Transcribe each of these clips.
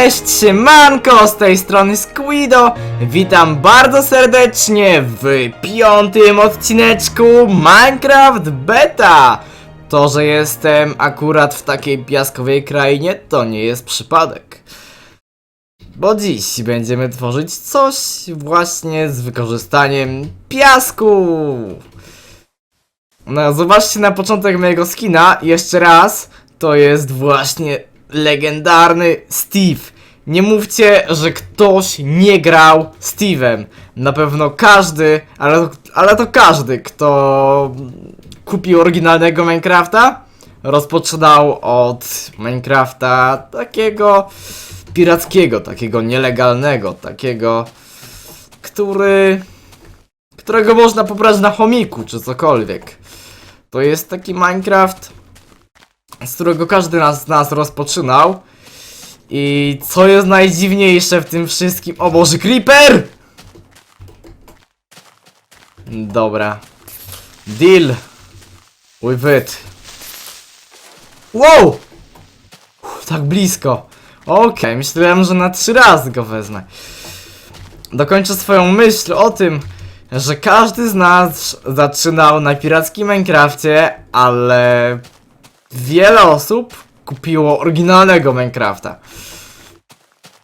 Cześć, siemanko, z tej strony Squido. Witam bardzo serdecznie w piątym odcineczku Minecraft Beta. To, że jestem akurat w takiej piaskowej krainie, to nie jest przypadek. Bo dziś będziemy tworzyć coś właśnie z wykorzystaniem piasku. No, zobaczcie na początek mojego skina, jeszcze raz To jest właśnie legendarny Steve. Nie mówcie, że ktoś nie grał Steve'em. Na pewno każdy, ale, ale to każdy, kto kupił oryginalnego Minecrafta, rozpoczynał od Minecrafta takiego pirackiego, takiego nielegalnego, takiego, który, którego można pobrać na chomiku, czy cokolwiek. To jest taki Minecraft, z którego każdy z nas rozpoczynał. I co jest najdziwniejsze w tym wszystkim? O Boże, Creeper! Dobra. Deal with it. Wow! Uff, tak blisko. Okej, myślałem, że na trzy razy go wezmę. Dokończę swoją myśl o tym, że każdy z nas zaczynał na pirackim Minecrafcie, ale wiele osób kupiło oryginalnego Minecrafta.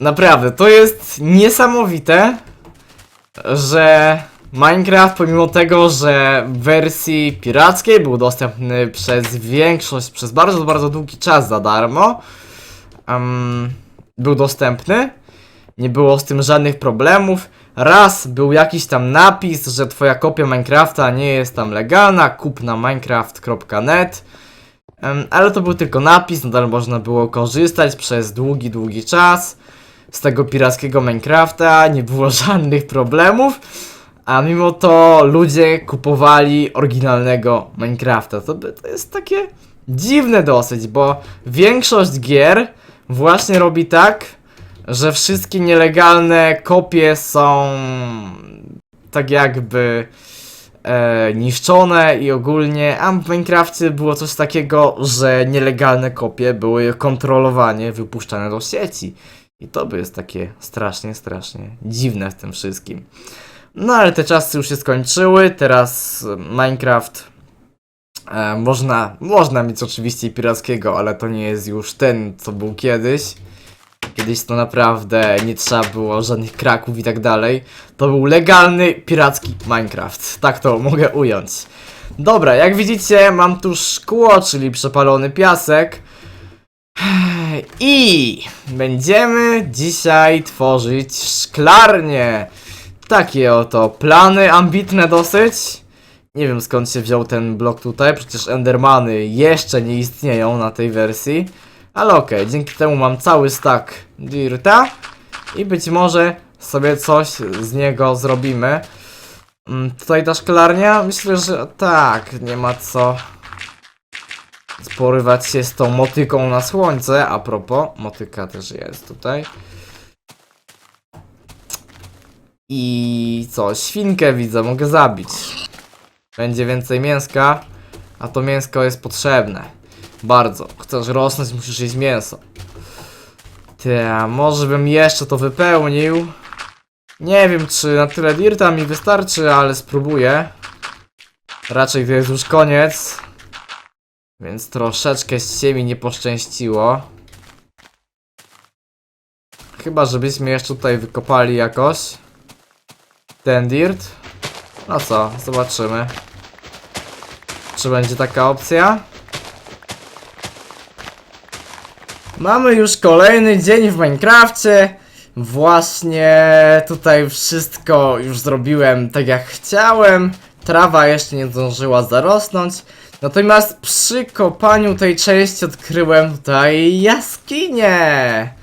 Naprawdę, to jest niesamowite, że Minecraft pomimo tego, że w wersji pirackiej był dostępny przez większość, przez bardzo, bardzo długi czas za darmo, em, był dostępny, nie było z tym żadnych problemów. Raz był jakiś tam napis, że twoja kopia Minecrafta nie jest tam legalna, kup na minecraft.net. Ale to był tylko napis, nadal można było korzystać przez długi, długi czas z tego pirackiego Minecrafta, nie było żadnych problemów, a mimo to ludzie kupowali oryginalnego Minecrafta. To, to jest takie dziwne dosyć, bo większość gier właśnie robi tak, że wszystkie nielegalne kopie są tak jakby e, niszczone i ogólnie, a w Minecrafcie było coś takiego, że nielegalne kopie były kontrolowanie, wypuszczane do sieci. I to by jest takie strasznie, strasznie dziwne w tym wszystkim. No ale te czasy już się skończyły, teraz Minecraft e, można, można mieć oczywiście pirackiego, ale to nie jest już ten, co był kiedyś. Kiedyś to naprawdę nie trzeba było żadnych kraków i tak dalej. To był legalny, piracki Minecraft. Tak to mogę ująć. Dobra, jak widzicie, mam tu szkło, czyli przepalony piasek. I będziemy dzisiaj tworzyć szklarnię. Takie oto plany, ambitne dosyć. Nie wiem skąd się wziął ten blok tutaj, przecież Endermany jeszcze nie istnieją na tej wersji. Ale okej, dzięki temu mam cały stack dirta i być może sobie coś z niego zrobimy. Mm, tutaj ta szklarnia? Myślę, że tak, nie ma co sporywać się z tą motyką na słońce. A propos, motyka też jest tutaj. I co, świnkę widzę, mogę zabić. Będzie więcej mięska, a to mięsko jest potrzebne. Bardzo. Chcesz rosnąć, musisz jeść mięso. Ty, a może bym jeszcze to wypełnił? Nie wiem, czy na tyle dirta mi wystarczy, ale spróbuję. Raczej to jest już koniec. Więc troszeczkę się mi nie poszczęściło. Chyba, żebyśmy jeszcze tutaj wykopali jakoś. Ten dirt. No co, zobaczymy. Czy będzie taka opcja? Mamy już kolejny dzień w Minecrafcie. Właśnie tutaj wszystko już zrobiłem tak jak chciałem. Trawa jeszcze nie zdążyła zarosnąć. Natomiast przy kopaniu tej części odkryłem tutaj jaskinię.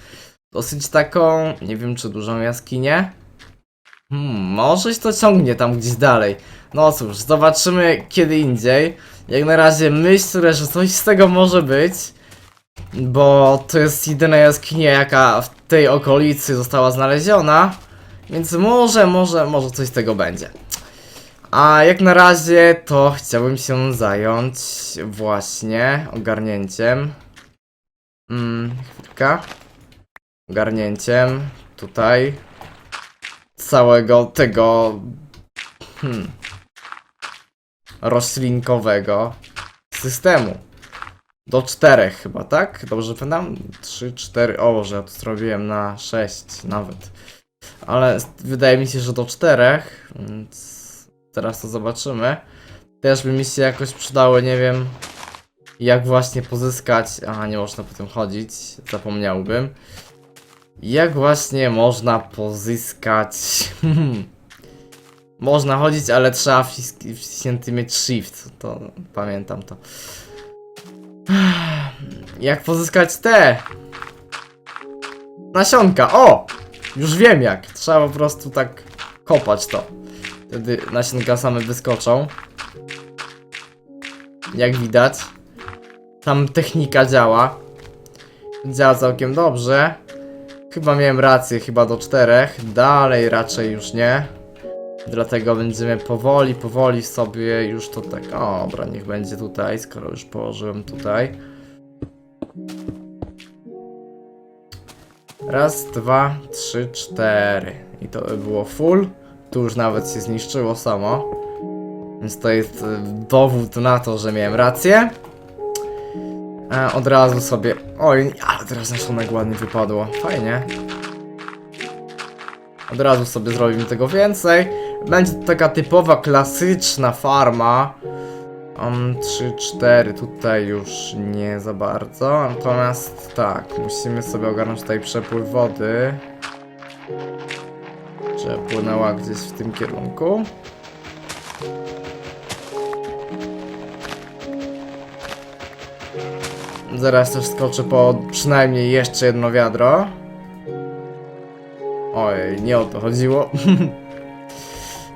Dosyć taką, nie wiem czy dużą jaskinię. Hmm, może się to ciągnie tam gdzieś dalej. No cóż, zobaczymy kiedy indziej. Jak na razie myślę, że coś z tego może być. Bo to jest jedyna jaskinia, jaka w tej okolicy została znaleziona. Więc może, może, może coś z tego będzie. A jak na razie to chciałbym się zająć właśnie ogarnięciem. Mm, chwilka. ogarnięciem tutaj całego tego hmm, roślinkowego systemu. Do czterech chyba, tak? Dobrze pamiętam? Trzy, cztery. O, że ja to zrobiłem na sześć nawet. Ale wydaje mi się, że do czterech. Więc teraz to zobaczymy. Też by mi się jakoś przydało, nie wiem. Jak właśnie pozyskać. Aha, nie można po tym chodzić. Zapomniałbym. Jak właśnie można pozyskać. można chodzić, ale trzeba wciśnięty mieć shift. To pamiętam to. Jak pozyskać te nasionka? O! Już wiem jak. Trzeba po prostu tak kopać to. Wtedy nasionka same wyskoczą. Jak widać. Tam technika działa. Działa całkiem dobrze. Chyba miałem rację, chyba do czterech. Dalej raczej już nie. Dlatego będziemy powoli, powoli sobie już to tak. O, dobra, niech będzie tutaj, skoro już położyłem tutaj. Raz, dwa, trzy, cztery. I to by było full. Tu już nawet się zniszczyło samo. Więc to jest e, dowód na to, że miałem rację. Od razu sobie. Oj, ale teraz naszonek ładnie wypadło. Fajnie. Od razu sobie zrobimy tego więcej. Będzie to taka typowa, klasyczna farma. Um, 3, 4, tutaj już nie za bardzo. Natomiast tak, musimy sobie ogarnąć tutaj przepływ wody. Żeby płynęła gdzieś w tym kierunku. Zaraz też skoczę po przynajmniej jeszcze jedno wiadro. Oj, nie o to chodziło.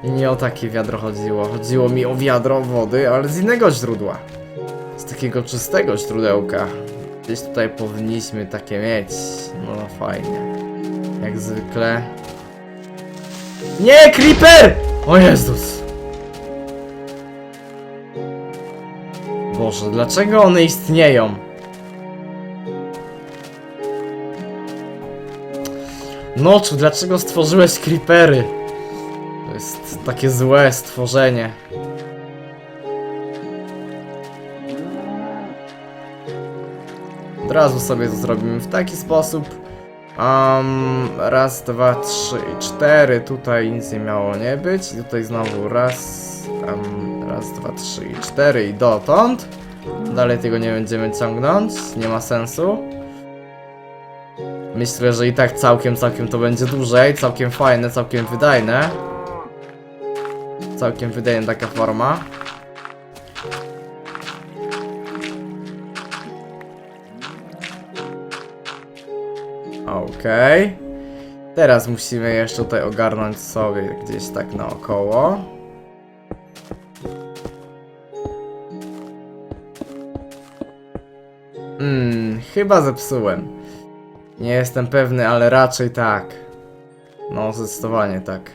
nie o takie wiadro chodziło. Chodziło mi o wiadro wody, ale z innego źródła. Z takiego czystego źródełka. Gdzieś tutaj powinniśmy takie mieć. No fajnie. Jak zwykle. Nie, Creeper! O Jezus! Boże, dlaczego one istnieją? Noczu, dlaczego stworzyłeś creepery? Takie złe stworzenie. Od razu sobie to zrobimy w taki sposób. Um, raz, dwa, trzy i cztery. Tutaj nic nie miało nie być. I tutaj znowu raz, um, raz, dwa, trzy i cztery i dotąd. Dalej tego nie będziemy ciągnąć. Nie ma sensu. Myślę, że i tak całkiem, całkiem to będzie dłużej, całkiem fajne, całkiem wydajne. Całkiem wydajna taka forma. Okej. Teraz musimy jeszcze tutaj ogarnąć sobie gdzieś tak naokoło. Hmm, chyba zepsułem. Nie jestem pewny, ale raczej tak. No, zdecydowanie tak.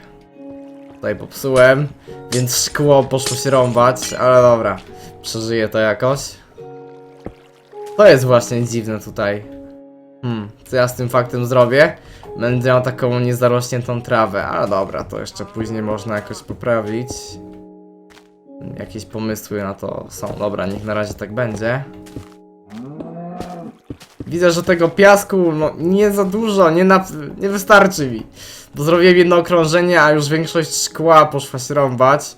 Tutaj popsułem, więc szkło poszło się rąbać, ale dobra. Przeżyję to jakoś. To jest właśnie dziwne tutaj. Hmm, co ja z tym faktem zrobię? Będę miał taką niezarośniętą trawę, ale dobra, to jeszcze później można jakoś poprawić. Jakieś pomysły na to są. Dobra, niech na razie tak będzie. Widzę, że tego piasku no, nie za dużo, nie, na, nie wystarczy mi. Bo zrobiłem jedno okrążenie, a już większość szkła poszła się rąbać.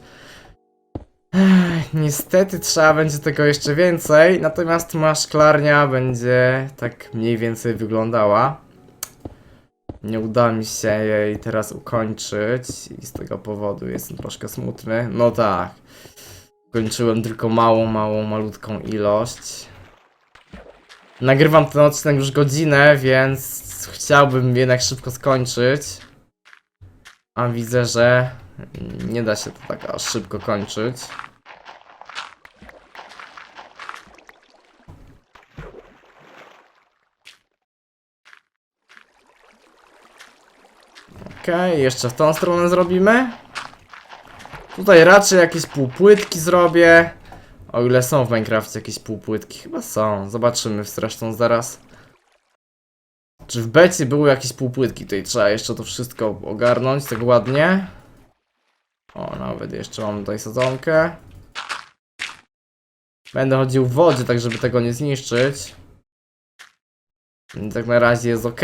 Niestety trzeba będzie tego jeszcze więcej, natomiast moja szklarnia będzie tak mniej więcej wyglądała. Nie uda mi się jej teraz ukończyć i z tego powodu jestem troszkę smutny. No tak. Kończyłem tylko małą, małą, malutką ilość. Nagrywam ten odcinek już godzinę, więc chciałbym jednak szybko skończyć. A widzę, że nie da się to tak aż szybko kończyć. Okej, jeszcze w tą stronę zrobimy. Tutaj raczej jakieś półpłytki zrobię. O ile są w Minecrafcie jakieś półpłytki, chyba są. Zobaczymy zresztą zaraz. Czy w becie były jakieś półpłytki? Tutaj trzeba jeszcze to wszystko ogarnąć tak ładnie. O, nawet jeszcze mam tutaj sadzonkę. Będę chodził w wodzie, tak żeby tego nie zniszczyć. Tak na razie jest ok.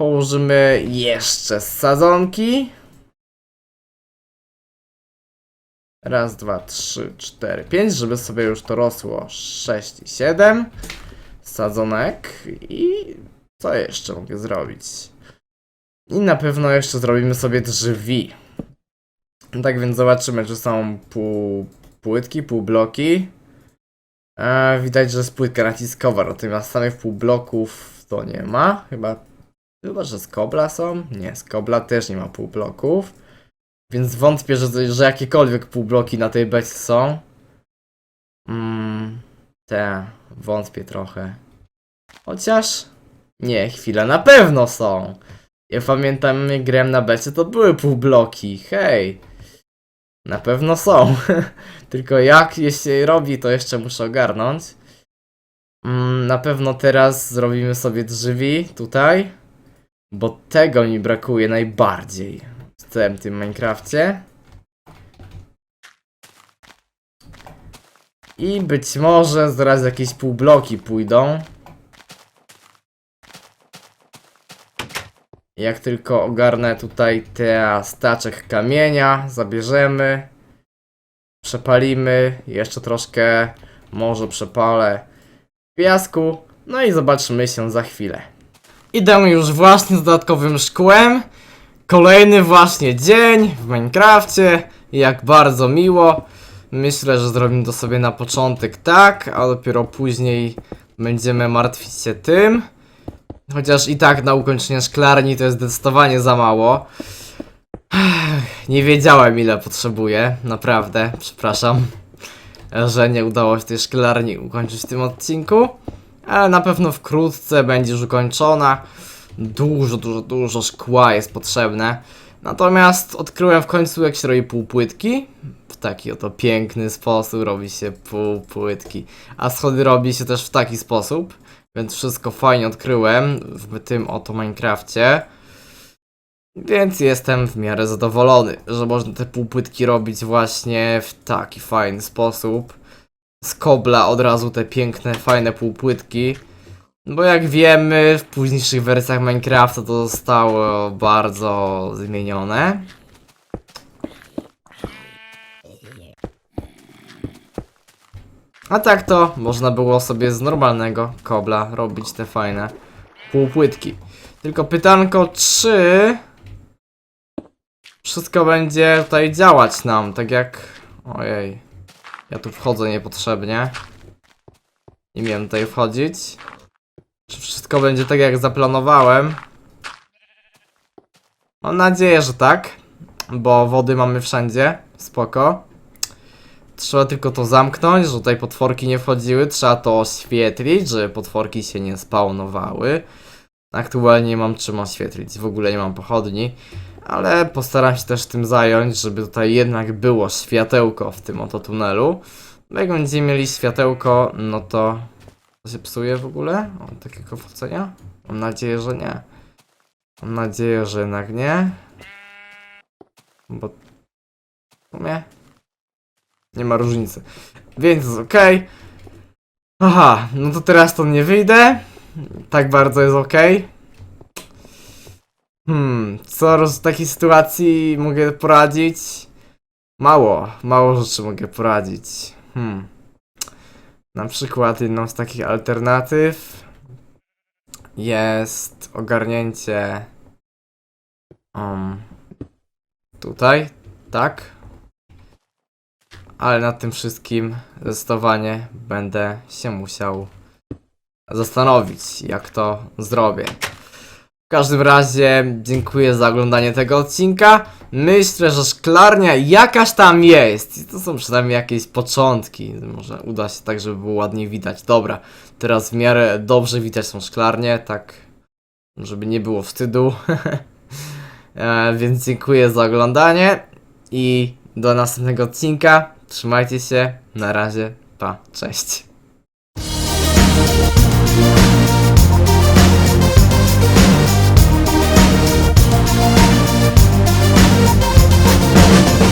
Położymy jeszcze sadzonki. Raz, dwa, trzy, cztery, pięć, żeby sobie już to rosło. Sześć i siedem. Sadzonek. I co jeszcze mogę zrobić? I na pewno jeszcze zrobimy sobie drzwi. Tak więc zobaczymy, czy są pół płytki, pół bloki. E, widać, że jest płytka naciskowa, natomiast samych półbloków to nie ma. Chyba, chyba, że z kobla są? Nie, z kobla też nie ma półbloków. Więc wątpię, że, że jakiekolwiek półbloki na tej becie są. Mm, te, wątpię trochę. Chociaż, nie, chwila, na pewno są. Ja pamiętam, jak grałem na becie, to były półbloki, hej. Na pewno są. Tylko jak je się robi, to jeszcze muszę ogarnąć. Mm, na pewno teraz zrobimy sobie drzwi tutaj. Bo tego mi brakuje najbardziej w całym tym Minecrafcie. I być może zaraz jakieś półbloki pójdą. Jak tylko ogarnę tutaj te staczek kamienia, zabierzemy, przepalimy, jeszcze troszkę może przepalę piasku, no i zobaczymy się za chwilę. Idę już właśnie z dodatkowym szkłem. Kolejny właśnie dzień w Minecrafcie. Jak bardzo miło. Myślę, że zrobimy to sobie na początek tak, a dopiero później będziemy martwić się tym. Chociaż i tak na ukończenie szklarni to jest zdecydowanie za mało. Nie wiedziałem ile potrzebuję, naprawdę, przepraszam, że nie udało się tej szklarni ukończyć w tym odcinku. Ale na pewno wkrótce będzie już ukończona. Dużo, dużo, dużo szkła jest potrzebne. Natomiast odkryłem w końcu jak się robi półpłytki. W taki oto piękny sposób robi się półpłytki. A schody robi się też w taki sposób. Więc wszystko fajnie odkryłem w tym oto Minecrafcie. Więc jestem w miarę zadowolony, że można te półpłytki robić właśnie w taki fajny sposób. Z kobla od razu te piękne, fajne półpłytki. Bo jak wiemy, w późniejszych wersjach Minecrafta to zostało bardzo zmienione. A tak to można było sobie z normalnego kobla robić te fajne półpłytki. Tylko pytanko, czy wszystko będzie tutaj działać nam, tak jak... Ojej, ja tu wchodzę niepotrzebnie. Nie miałem tutaj wchodzić. Czy wszystko będzie tak jak zaplanowałem? Mam nadzieję, że tak, bo wody mamy wszędzie, spoko. Trzeba tylko to zamknąć, że tutaj potworki nie wchodziły. Trzeba to oświetlić, żeby potworki się nie spawnowały. Aktualnie nie mam czym oświetlić, w ogóle nie mam pochodni. Ale postaram się też tym zająć, żeby tutaj jednak było światełko w tym oto tunelu. Bo jak będziemy mieli światełko, no to... To się psuje w ogóle? O, takiego wchodzenia? Mam nadzieję, że nie. Mam nadzieję, że jednak nie. Bo... W sumie... Nie ma różnicy. Więc jest ok. Aha, no to teraz to nie wyjdę. Tak bardzo jest ok. Hmm, co w takiej sytuacji mogę poradzić? Mało, mało rzeczy mogę poradzić. Hmm. Na przykład jedną z takich alternatyw jest ogarnięcie um, tutaj, tak? Ale nad tym wszystkim zdecydowanie będę się musiał zastanowić, jak to zrobię. W każdym razie dziękuję za oglądanie tego odcinka. Myślę, że szklarnia jakaś tam jest. I to są przynajmniej jakieś początki. Może uda się tak, żeby było ładnie widać. Dobra, teraz w miarę dobrze widać tą szklarnię, tak żeby nie było wstydu. e, więc dziękuję za oglądanie i do następnego odcinka. Trzymajcie się, na razie, pa, cześć.